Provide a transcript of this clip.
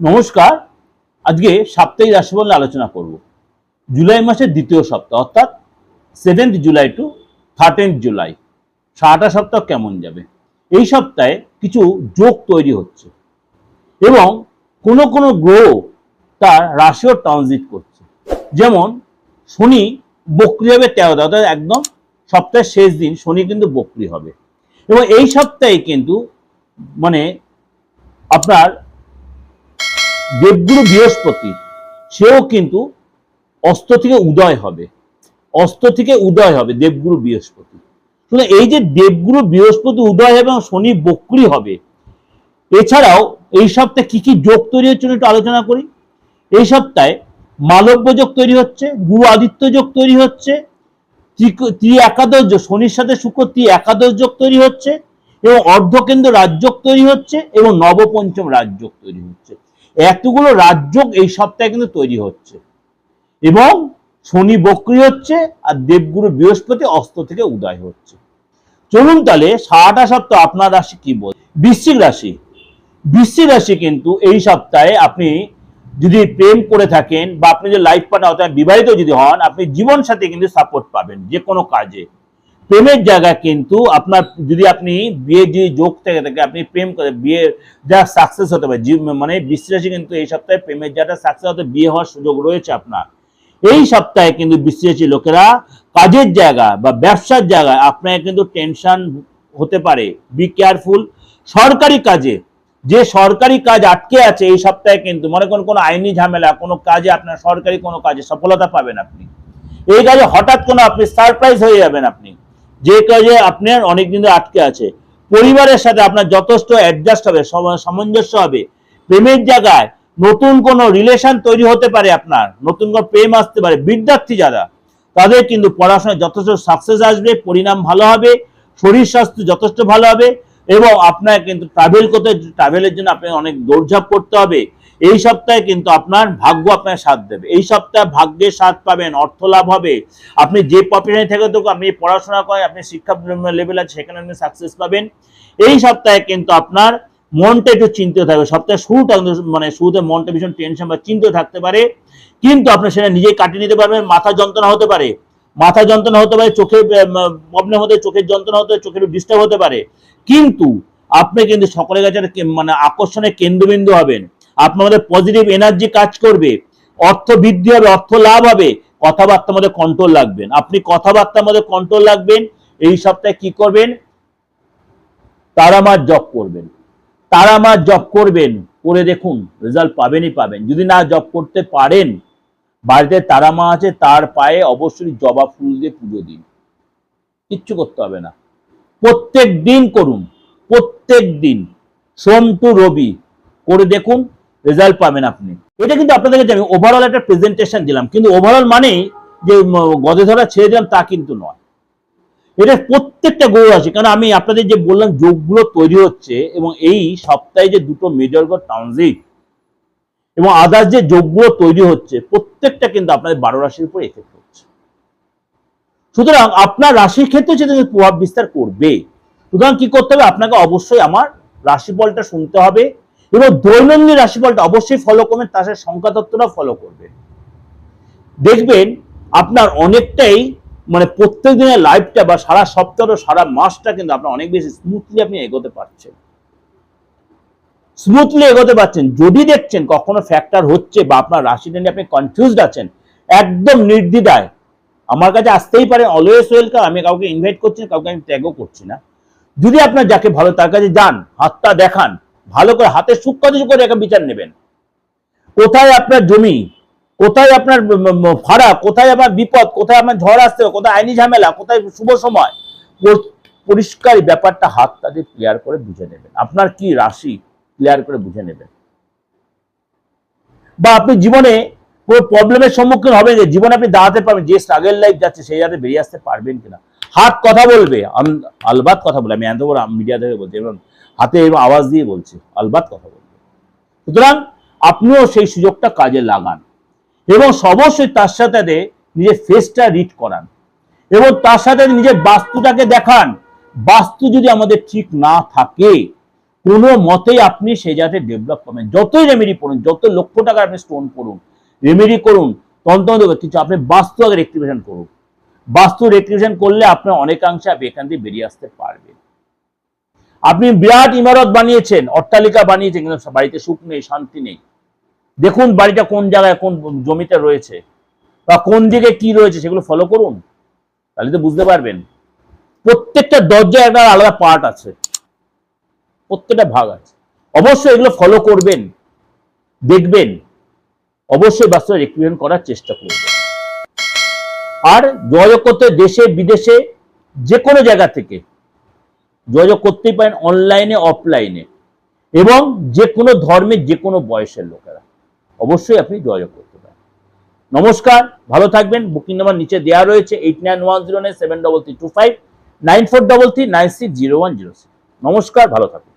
নমস্কার। আজকে সাপ্তাহিক রাশিফল আলোচনা করব। জুলাই মাসের দ্বিতীয় সপ্তাহ, অর্থাৎ seventh July to thirteenth July সারাটা সপ্তাহ কেমন যাবে? এই সপ্তাহে কিছু যোগ তৈরি হচ্ছে এবং কোনো কোনো গ্রহ তার রাশিও ট্রানজিট করছে। যেমন শনি বক্রি হবে তেরো অর্থাৎ একদম সপ্তাহের শেষ দিন শনি কিন্তু বক্রি হবে। এবং এই সপ্তাহে কিন্তু মানে আপনার দেবগুরু বৃহস্পতি, সেও কিন্তু অস্ত থেকে উদয় হবে। অস্ত থেকে উদয় হবে দেবগুরু বৃহস্পতি। শুধু এই যে দেবগুরু বৃহস্পতি উদয় হবে এবং শনি বক্রি হবে, এছাড়াও এই সপ্তাহে কি কি যোগ তৈরি হচ্ছে একটু আলোচনা করি। এই সপ্তাহে মালব্য যোগ তৈরি হচ্ছে, গুরু আদিত্য যোগ তৈরি হচ্ছে ত্রি একাদশ যোগ, শনির সাথে শুক্র ত্রি একাদশ যোগ তৈরি হচ্ছে, এবং অর্ধকেন্দ্র রাজযোগ তৈরি হচ্ছে, এবং নবপঞ্চম রাজযোগ তৈরি হচ্ছে। এতগুলো রাজযোগ এই সপ্তাহে কিন্তু তৈরি হচ্ছে। এবং শনি বক্রি হচ্ছে আর দেবগুরু বৃহস্পতি অস্ত থেকে উদয় হচ্ছে। চলুন তাহলে সারাটা সপ্তাহ আপনার রাশি কি বল? বৃশ্চিক রাশি। বৃশ্চিক রাশি কিন্তু এই সপ্তাহে আপনি যদি প্রেম করে থাকেন বা আপনি যে লাইফ পার্টনার অর্থাৎ বিবাহিত যদি হন, আপনি জীবন সাথে কিন্তু সাপোর্ট পাবেন যে কোনো কাজে। প্রেমের জায়গা কিন্তু আপনার, যদি আপনি বিয়ে যদি যোগ থেকে থাকে, আপনি প্রেম করে বিয়ে যা সাকসেস হতে পারে মানে বিশ্বাসী কিন্তু এই সপ্তাহে প্রেমের জায়গাটা সাকসেস হতে, বিয়ে হওয়ার সুযোগ রয়েছে আপনার। এই সপ্তাহে কিন্তু বিশ্বাসী লোকেরা কাজের জায়গা বা ব্যবসার জায়গায় আপনার কিন্তু টেনশন হতে পারে। বি কেয়ারফুল সরকারি কাজে, যে সরকারি কাজ আটকে আছে এই সপ্তাহে কিন্তু মনে করুন কোনো আইনি ঝামেলা, কোনো কাজে আপনার সরকারি কোনো কাজে সফলতা পাবেন আপনি। এই কাজে হঠাৎ কোনো আপনি সারপ্রাইজ হয়ে যাবেন আপনি। যে কাজে আপনার অনেক দিন ধরে আটকে আছে, পরিবারের সাথে আপনার যথেষ্ট অ্যাডজাস্ট হবে সামঞ্জস্য হবে। প্রেমের জায়গায় নতুন কোনো রিলেশন তৈরি হতে পারে আপনার, নতুন কোনো প্রেম আসতে পারে, বিদ্যার্থী যারা, তাদের কিন্তু পড়াশোনায় যথেষ্ট সাকসেস আসবে, পরিণাম ভালো হবে, শরীর স্বাস্থ্য যথেষ্ট ভালো হবে। এবং আপনার কিন্তু ট্রাভেল করতে ট্রাভেলের জন্য আপনাকে অনেক দৌড়ঝাঁপ করতে হবে। এই সপ্তাহে কিন্তু আপনার ভাগ্য আপনার সাথ দেবে। এই সপ্তাহে ভাগ্যের সাথ পাবেন, অর্থ লাভ হবে। আপনি যে প্রফেশনে থেকে তো আপনি পড়াশোনা করেন, আপনি শিক্ষা লেভেল আছে, সেখানে আপনি সাকসেস পাবেন। এই সপ্তাহে কিন্তু আপনার মনটা একটু চিন্তিত থাকবে। সপ্তাহে শুরুটা মানে শুরুতে মনটা ভীষণ টেনশন বা চিন্তিত থাকতে পারে। কিন্তু আপনি সেটা নিজেই কাটিয়ে নিতে পারবেন, মাথা যন্ত্রণা হতে পারে। মাথা যন্ত্রণা হতে পারে চোখে প্রবলেম হতে চোখের যন্ত্রণা হতে, চোখের ডিস্টার্ব হতে পারে। কিন্তু আপনি কিন্তু সকলের কাছে মানে আকর্ষণের কেন্দ্রবিন্দু হবেন। আপনার মধ্যে পজিটিভ এনার্জি কাজ করবে, অর্থ বৃদ্ধি হবে, অর্থ লাভ হবে, কথাবার্তার মধ্যে কন্ট্রোল রাখবেন আপনি কথাবার্তার মধ্যে কন্ট্রোল রাখবেন এই সপ্তাহে কি করবেন? তারামার জব করবেন। তারামার জব করবেন, করে দেখুন রেজাল্ট পাবেনই পাবেন। যদি না জব করতে পারেন বাড়িতে তারা মা আছে, তার পায়ে অবশ্যই জবা ফুল দিয়ে পুজো দিন। কিচ্ছু করতে হবে না। প্রত্যেক দিন করুন, প্রত্যেক দিন। সোম টু রবি, করে দেখুন রেজাল্ট পাবেন আপনি। এটা কিন্তু আপনাদেরকে আমি ওভারঅল একটা প্রেজেন্টেশন দিলাম। কিন্তু ওভারঅল মানেই যে গদে ধরা ছেড়ে দিলাম, তা কিন্তু নয়। এটা প্রত্যেকটা গ্রহ আছে, কারণ আমি আপনাদের যে বললাম, যোগগুলো তৈরি হচ্ছে এবং এই সপ্তাহে যে দুটো মেজর গ্রহ ট্রানজিট এবং আদার্স যে যোগগুলো তৈরি হচ্ছে, প্রত্যেকটা কিন্তু আপনাদের বারো রাশির উপর এফেক্ট হচ্ছে। সুতরাং আপনার রাশির ক্ষেত্রে সেটা প্রভাব বিস্তার করবে। সুতরাং কি করতে হবে? আপনাকে অবশ্যই আমার রাশিফলটা শুনতে হবে এবং দৈনন্দিন রাশিফলটা অবশ্যই ফলো করবেন, তার সাথে সংখ্যা তত্ত্বটা ফলো করবেন। দেখবেন আপনার অনেকটাই মানে প্রত্যেক দিনের লাইফটা বা সারা সপ্তাহ, সারা মাসটা কিন্তু আপনার অনেক বেশি স্মুথলি আপনি এগোতে পারছেন। স্মুথলি এগোতে পারছেন, যদি দেখছেন কখনো ফ্যাক্টর হচ্ছে বা আপনার রাশিটা নিয়ে আপনি কনফিউজড আছেন, একদম নির্দ্বিধায়, আমার কাছে আসতেই পারে অলওয়েজ ওয়েলকাম আমি কাউকে ইনভাইট করছি না, কাউকে আমি ত্যাগও করছি না। যদি আপনার যাকে ভালো তার কাছে যান, হাতটা দেখান, ভালো করে হাতে সূক্ষ্ম করে একটা বিচার নেবেন। কোথায় আপনার জমি, কোথায় আপনার ভাড়া, কোথায় আপনার বিপদ, কোথায় আপনার ঝড় আসতে হবে কোথায় আইনি ঝামেলা, কোথায় শুভ সময় পরিষ্কার ব্যাপারটা হাতটা দিয়ে ক্লিয়ার করে বুঝে নেবেন। আপনার কি রাশি ক্লিয়ার করে বুঝে নেবেন। বা আপনি জীবনে কোনো প্রবলেমের সম্মুখীন হবেন যে জীবনে আপনি দাঁড়াতে পারবেন, যে স্ট্রাগল লাইফ যাচ্ছে সেই যাতে বেরিয়ে আসতে পারবেন কিনা। হাত কথা বলবে আলবাত কথা বলে আমি এত বড় মিডিয়া থেকে বলছি, এবং হাতে এবং আওয়াজ দিয়ে বলছি, আলবাত কথা বলবে। সুতরাং আপনিও সেই সুযোগটা কাজে লাগান এবং অবশ্যই তার সাথে নিজের ফেসটা রিড করান এবং তার সাথে নিজের বাস্তুটাকে দেখান। বাস্তু যদি আমাদের ঠিক না থাকে কোনো মতেই আপনি সেই জায়গাতে ডেভেলপ করবেন যতই রেমেডি করুন যত লক্ষ টাকার আপনি স্টোন করুন রেমেডি করুন তন্ত্র কিছু আপনি বাস্তু আগে রেক্টিভেশন করুন। বাস্তু রেক্টিভেশন করলে আপনার অনেকাংশে আপনি এখান থেকে বেরিয়ে আসতে পারবেন। আপনি বিরাট ইমারত বানিয়েছেন, অট্টালিকা বানিয়েছেন, কিন্তু বাড়িতে সুখ নেই, শান্তি নেই। দেখুন বাড়িটা কোন জায়গায়, কোন জমিতে রয়েছে, বা কোন দিকে কি রয়েছে, সেগুলো ফলো করুন। তাহলে তো বুঝতে পারবেন। প্রত্যেকটা দরজায় একটা আলাদা পার্ট আছে। প্রত্যেকটা ভাগ আছে। অবশ্যই এগুলো ফলো করবেন, দেখবেন, অবশ্যই বাস্তবে রেক্টিভেশন করার চেষ্টা করবেন। আর যোগাযোগ করতে দেশে, বিদেশে, যে কোনো জায়গা থেকে যোগাযোগ করতেই পারেন অনলাইনে অফলাইনে এবং যে কোনো ধর্মের যে কোনো বয়সের লোকেরা। অবশ্যই আপনি যোগাযোগ করতে পারেন। নমস্কার, ভালো থাকবেন। বুকিং নাম্বার নিচে দেওয়া রয়েছে eight nine one zero nine seven double three two five nine four double three nine six zero one zero six নমস্কার, ভালো থাকুন